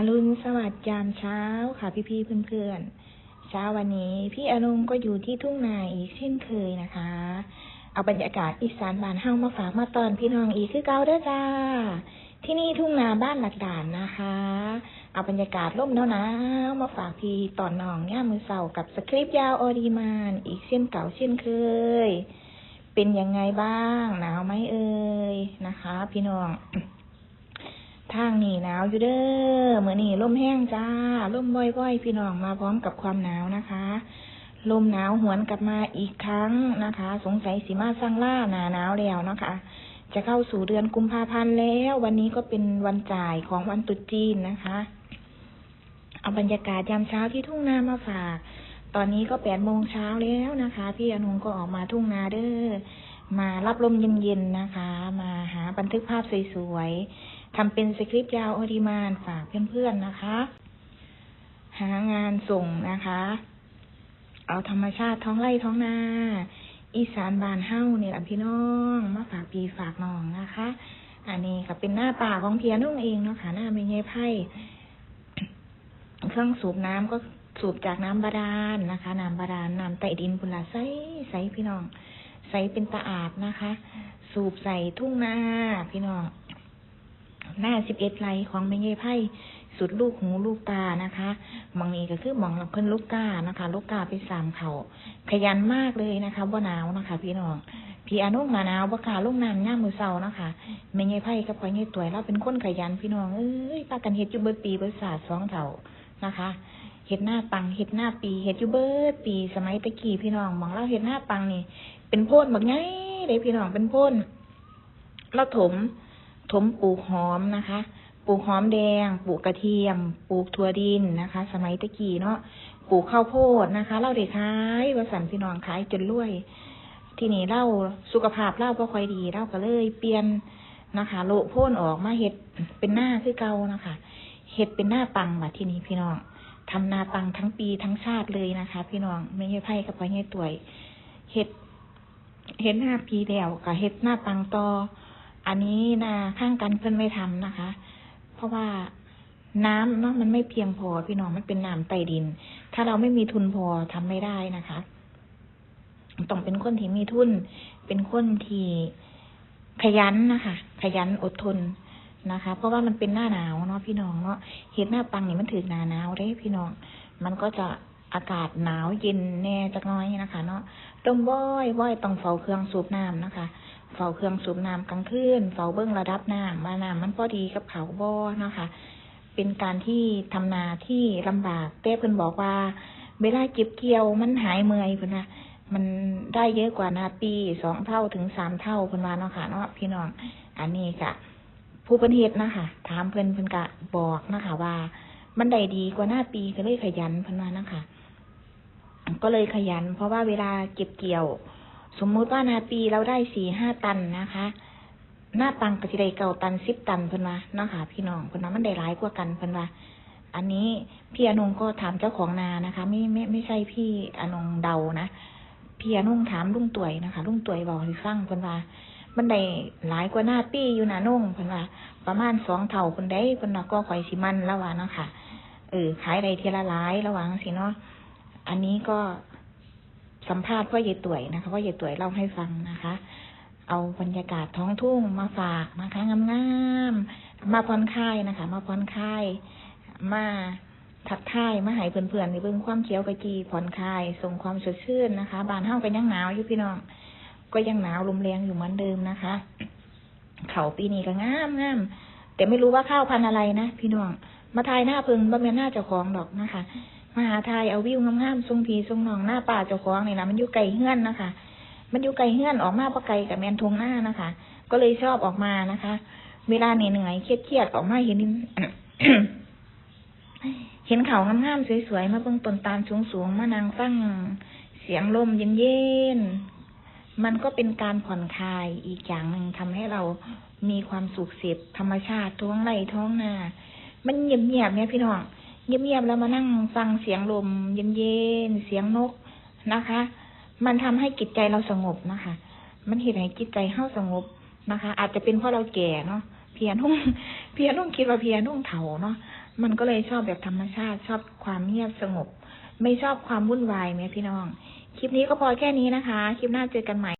อรุณสวัสดิ์ยามเช้าค่ะพี่ๆเพื่อนๆ เช้าวันนี้พี่อนุงก็อยู่ที่ทุ่งนาอีกเช่นเคยนะคะ เอาบรรยากาศอีสานบานเฮามาฝากมาตอนพี่น้องอีกคือเก่าเด้อจ้า ที่นี่ทุ่งนาบ้านหลักด่านนะคะ เอาบรรยากาศร่มหนาวๆมาฝากพี่ตอนน้องเนี่ามมือเสากับสคริปต์ยาวออดีมานอีกเช่นเก่าเช่นเคย เป็นยังไงบ้างหนาวไหมเอ่ยนะคะ พี่น้อง ทางนี่หนาวอยู่เด้อเหมือนี่ลมแห้งจ้าลมบ่อยๆ พี่น้องมาพร้อมกับความหนาวนะคะ ลมหนาวหวนกลับมาอีกครั้งนะคะ สงสัยสีมาสร้างล่าหนาหนาวแล้วนะคะ จะเข้าสู่เดือนกุมภาพันธ์แล้ว วันนี้ก็เป็นวันจ่ายของวันตรุษจีนนะคะ เอาบรรยากาศยามเช้าที่ทุ่งนามาฝาก ตอนนี้ก็แปดโมงเช้าแล้วนะคะ พี่อนุงก็ออกมาทุ่งนาเด้อมารับลมเย็นๆนะคะ มาหาบันทึกภาพสวยๆ ทำเป็นสคริปต์ยาวอดิมานฝากเพื่อนๆนะคะ หางานส่งนะคะ เอาธรรมชาติท้องไร่ท้องนาอีสานบานเฮ้าเนี่ยแหละพี่น้องมาฝากพี่ฝากน้องนะคะ อันนี้ก็เป็นหน้าป่าของเพียนุ่งเองเนาะค่ะหน้าไม่ใช่ไพ่เครื่องสูบน้ำก็สูบจากน้ำบาดาลนะคะ น้ำบาดาลน้ำใต้ดินบุนละใสใสพี่น้อง ใสเป็นตะอาดนะคะ สูบใส่ทุ่งนาพี่น้อง หน้าสิบเอ็ดไรของแม่เย่ไพ่สุดลูกหูลูกตานะคะมองนี้ก็คือหมองเพิ่นลูกกานะคะ ลูกกาไปสามเขาขยันมากเลยนะคะว่าหนาวนะคะ พี่น้องพี่อนุหนาหนาวบ่กล้าลงน้ำย่ามมือเศร้านะคะแม่เย่ไพ่กับพ่อเย่ตัวเราเป็นคนขยันพี่น้องเอ้ยปากันเฮ็ดอยู่เบิดปีเบิดศาสตร์สองเถ่านะคะเฮ็ดหน้าปังเฮ็ดหน้าปีเฮ็ดอยู่เบิดปีสมัยตะกี้พี่น้องมองเราเฮ็ดหน้าปังนี่ เป็นโพ่นบักไงเลยพี่น้องเป็นโพ่นเราถม ถมปลูกหอมนะคะ ปลูกหอมแดง ปลูกกระเทียม ปลูกถั่วดินนะคะ สมัยตะกี้เนาะ ปลูกข้าวโพดนะคะ เราได้ขายว่าสันพี่น้องขายจนรวย ทีนี้เราสุขภาพเราบ่ค่อยดีเราก็เลยเปลี่ยนนะคะโลโพ่นออกมาเห็ดเป็นหน้าคือเก่านะคะเห็ดเป็นหน้าปังมาที่นี้พี่น้องทำนาปังทั้งปีทั้งชาติเลยนะคะ พี่น้องไม่ใช่ไพ่กับพ่อใหญ่ตัวยเห็ดเห็ดหน้าปีแล้วกับเห็ดหน้าปังต่อ อันนี้นาข้างกันเพิ่อนไม่ทำนะคะ เพราะว่าน้ำเนาะมันไม่เพียงพอพี่น้องมันเป็นน้ำใต้ดิน ถ้าเราไม่มีทุนพอทำไม่ได้นะคะ ต้องเป็นคนที่มีทุน เป็นคนที่ขยันนะคะขยันอดทนนะคะ เพราะว่ามันเป็นหน้าหนาวเนาะพี่น้องเนาะเห็ดหน้าปังนี่มันถือหนาหนาวเด้พี่น้อง มันก็จะ อากาศหนาวเย็นแน่จักน้อยนะคะ เนาะต้มบ่อยบ่อยต้องเฝ้าเครื่องสูบน้ำนะคะ เฝ้าเครื่องสูบน้ำกลางคืนเฝ้าเบิ้องระดับน้ำว่าน้ำมันพอดีกับเขาบ่นะคะ เป็นการที่ทำนาที่ลำบากแต่เพิ่นบอกว่า เวลาเก็บเกี่ยวมันหายเมื่อยเพิ่นนะมันได้เยอะกว่านาปีสองเท่าถึงสามเท่าเพิ่นว่าเนาะค่ะเนาะพี่น้องอันนี้ก็ผู้เพิ่นเฮ็ดนะคะถามเพิ่นเพิ่นก็บอกนะคะว่า มันได้ดีกว่าหน้าปีก็เลยขยันเพิ่นว่านะคะ ก็เลยขยัน เพราะว่าเวลาเก็บเกี่ยว สมมุติว่านาปีเราได้สี่ห้าตันนะคะ หน้าตังก็สิไดเก่าตันสิบตันเพิ่นว่าเนาะค่ะพี่น้องเพิ่นว่ามันได้หลายกว่ากันเพิ่นว่า อันนี้พี่อนงก็ถามเจ้าของนานะคะ ไม่ไม่ไม่ใช่พี่อนงเดานะพี่อนงถามลุงต่วยนะคะลุงต่วยบอกให้ฟังเพิ่นว่ามันได้หลายกว่าหน้าปีอยู่นะนุ่งเพิ่นว่า ประมาณสองเท่าเพิ่นได้เพิ่นว่าก็ข่อยสิมันแล้วว่าเนาะค่ะเออขายได้ทีละหลายระหว่างสิเนาะ อันนี้ก็สัมภาษณ์พ่อใหญ่ต่วยนะคะพ่อใหญ่ต่วยเล่าให้ฟังนะคะ เอาบรรยากาศท้องทุ่งมาฝากนะคะงามๆมาผ่อนคลายนะคะ มาผ่อนคลาย มาทักทายมาหายเพื่อนๆในเบื้องความเขียวกะจีผ่อนคลาย ส่งความสดชื่นนะคะ บานเฮากันยังหนาวอยู่พี่น้อง ก็ยังหนาวลมแรงอยู่เหมือนเดิมนะคะ เขาปีนี้ก็งามงามแต่ไม่รู้ว่าข้าวพันธุ์อะไรนะพี่น้อง มาทายหน้าพึงบ่แม่นหน้าเจ้าของดอกนะคะ มหาทายเอาวิวงามๆทรงพีทรงนองหน้าป่าเจ้าของนี่นะมันอยู่ไกลเฮือนนะคะ มันอยู่ไกลเฮือนออกมาเพราะไกลกับแมนทงหน้านะคะ ก็เลยชอบออกมานะคะ เวลาเหนื่อยๆเครียดๆออกมาเห็นเห็นเขางามๆสวยๆมาเบิ่งต้นตาลสูงๆมานางฟังเสียงลมเย็นๆมันก็เป็นการผ่อนคลายอีกอย่างหนึ่งทำให้เรามีความสุขเสพธรรมชาติท้องไร่ท้องนา มันเงียบๆเนี่ยพี่น้อง เงียบๆแล้วมานั่งฟังเสียงลม เย็นๆเสียงนกนะคะ มันทำให้จิตใจเราสงบนะคะ มันเห็นให้จิตใจเฮาสงบนะคะ อาจจะเป็นเพราะเราแก่เนาะเพียนุ่งเพียนุ่งคิดว่าเพียนุ่งเถาเนาะมันก็เลยชอบแบบธรรมชาติชอบความเงียบสงบ ไม่ชอบความวุ่นวายไหมพี่น้อง คลิปนี้ก็พอแค่นี้นะคะ คลิปหน้าเจอกันใหม่